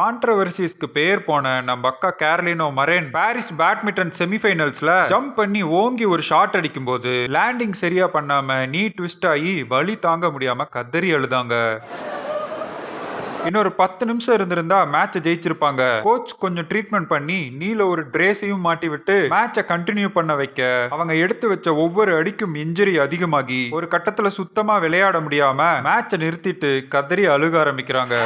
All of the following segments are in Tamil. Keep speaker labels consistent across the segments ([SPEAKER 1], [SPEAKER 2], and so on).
[SPEAKER 1] கான்ட்ரவர்சிஸ்க்கு பேர் போன நம்ம அக்கா கேரலினோ மரேன் பாரிஸ் பேட்மிண்டன் செமிஃபைனல்ஸ்ல ஜம்ப் பண்ணி ஓங்கி ஒரு ஷாட் அடிக்கும்போது லேண்டிங் சரியா பண்ணாம நீ ட்விஸ்ட் ஆகி வலி தாங்க முடியாம கதறி அழுதாங்க. இன்னொரு பத்து நிமிஷம் இருந்திருந்தா மேட்சை ஜெயிச்சிருப்பாங்க. கோச் கொஞ்சம் ட்ரீட்மெண்ட் பண்ணி நீல ஒரு ட்ரேஸையும் மாட்டி விட்டு மேட்சை கண்டினியூ பண்ண வைக்க அவங்க எடுத்து வச்ச ஒவ்வொரு அடிக்கும் இன்ஜுரி அதிகமாகி ஒரு கட்டத்துல சுத்தமா விளையாட முடியாம மேட்சை நிறுத்திட்டு கதறி அழுக ஆரம்பிக்கிறாங்க.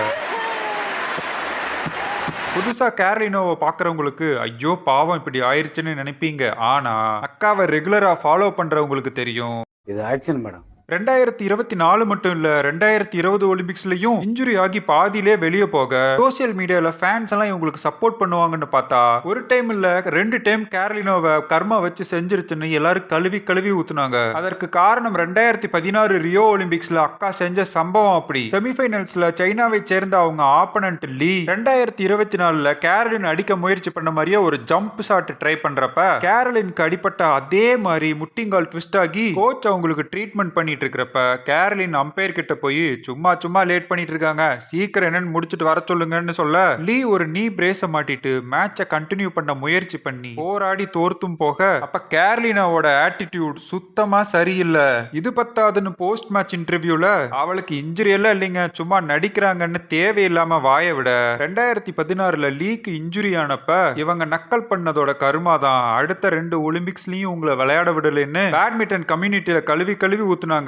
[SPEAKER 1] புதுசா கேரலினோவை பாக்குறவங்களுக்கு ஐயோ பாவம் இப்படி ஆயிருச்சுன்னு நினைப்பீங்க. ஆனா அக்காவை ரெகுலரா ஃபாலோ பண்றவங்களுக்கு தெரியும்.
[SPEAKER 2] இது ஆக்ஷன் மேடம்.
[SPEAKER 1] ரெண்டாயிரத்தி இருபத்தி நாலு மட்டும் இல்ல ரெண்டாயிரத்தி இருபது ஒலிம்பிக்ஸ்லயும் இன்ஜுரி ஆகி பாதியிலே வெளியே போக சோசியல் மீடியால ஃபேன்ஸ் எல்லாம் இவங்களுக்கு சப்போர்ட் பண்ணுவாங்கன்னு பார்த்தா ஒரு டைம் இல்ல ரெண்டு டைம் கேரளினோவை கர்மா வச்சு செஞ்சிருச்சுன்னு எல்லாரும் கழுவி கழுவி ஊத்துனாங்க. அதற்கு காரணம் ரெண்டாயிரத்தி பதினாறு ரியோ ஒலிம்பிக்ஸ்ல அக்கா செஞ்ச சம்பவம் அப்படி. செமிஃபைனல்ஸ்ல சைனாவை சேர்ந்த அவங்க ஆப்பனண்ட் லீ ரெண்டாயிரத்தி இருபத்தி நாலுல கேரளின் அடிக்க முயற்சி பண்ண மாதிரியே ஒரு ஜம்ப் ஷாட் ட்ரை பண்றப்ப கேரளினுக்கு அடிப்பட்ட அதே மாதிரி முட்டிங்கால் ட்விஸ்ட் ஆகி கோச் அவங்களுக்கு ட்ரீட்மெண்ட் பண்ணிட்டு இருக்கிறப்ப கேரளின் அம்பையர் கிட்ட போய் சும்மா சும்மா லேட் பண்ணிட்டு இருக்காங்க சீக்கிரம் என்னன்னு முடிச்சுட்டு வர சொல்லுங்கன்னு சொல்ல லீ ஒரு நீ பிரேஸ மாட்டிட்டு மேட்சை கண்டினியூ பண்ண முயற்சி பண்ணி போராடி தோர்த்தும் போக அப்ப கேரளினாவோட ஆட்டிடியூட் சுத்தமா சரியில்லை. இது பத்தாதுன்னு போஸ்ட் மேட்ச் இன்டர்வியூல அவளுக்கு இன்ஜுரி எல்லாம் இல்லைங்க. சும்மா நடிக்கிறாங்கன்னு தேவையில்லாம வாய விட. ரெண்டாயிரத்தி பதினாறுல லீக்கு இன்ஜுரி ஆனப்ப இவங்க நக்கல் பண்ணதோட கருமா தான். அடுத்த ரெண்டு ஒலிம்பிக்ஸ்லயும் உங்களை விளையாட விடலைன்னு பேட்மிண்டன் கம்யூனிட்டியில கழுவி கழுவி ஊத்துனாங்க.